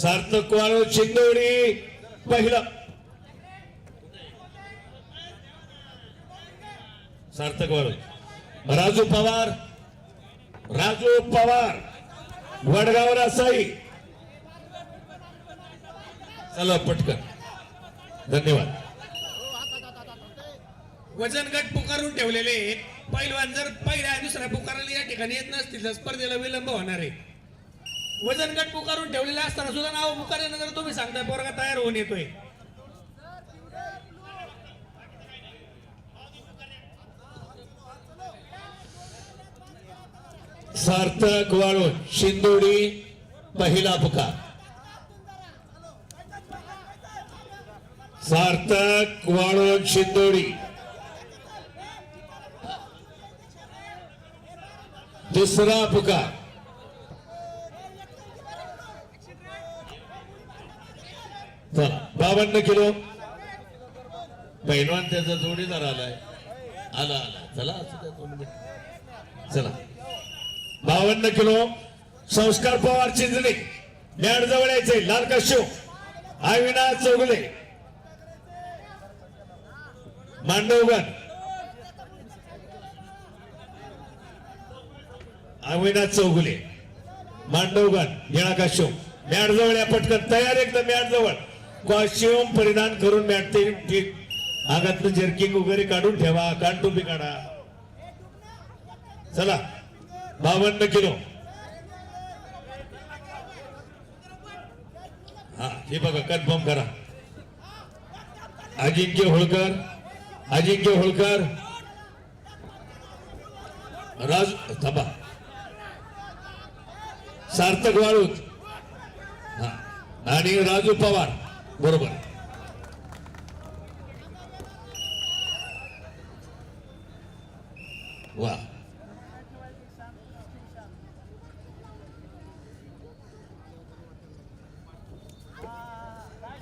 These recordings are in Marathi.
सार्थक वाळू शिंदोडी पहिलं. सार्थक वाळू राजू पवार राजू पवार वडगाव रासाई चला पटकन. धन्यवाद. वजन गट पुकारून ठेवलेले पहिलवान पैलवान जर पहिल्या दुसऱ्या पुकाराला या ठिकाणी येत नसतील तर स्पर्धेला विलंब होणार आहे. वजन गट पुकारून ठेवलेले असताना सुद्धा नाव पुकारल्यानंतर तुम्ही सांगताय पोरगा तयार होऊन येतोय. सार्थक वाळून शिंदोडी पहिला पुकार. सार्थक वाळून शिंदोडी. दुसरा पुकार. चला बावन्न किलो. पैलवान त्याचा जोडीदार आलाय. आला आला. चला दोन मिनिट. चला. बावन्न किलो. संस्कार पवार चिंचणी. मॅड जवळ यायचे लाल कश्यू अविनाश चौगले. मांडवगण. अविनाश चौगुले. मांडवगण येणा कश्यू मॅड जवळ या पटकन. तयार एकदम मॅड जवळ कॉस्ट्युम परिधान करून मॅट आगातलं अंगातलं जर्किंग वगैरे काढून ठेवा कानटोपी काढा. चला बावन्न किलो. हा हे बघा कन्फर्म करा. अजिंक्य होळकर अजिंक्य होळकर. राज थांबा. सार्थक वाळूत हा आणि राजू पवार. बरोबर. वा.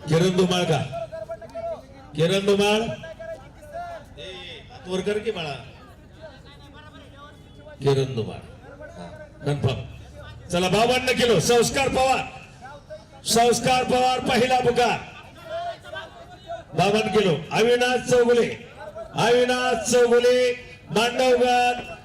किरण धुमाळ का? किरण धुमाळ वर कर की बाळा? किरण धुमाळ कन्फर्म चला बावन्न किलो. संस्कार पवार. संस्कार पवार पहिला पुकार. बावन किलो. अविनाश चौगुले. अविनाश चौगुले मांडवगड.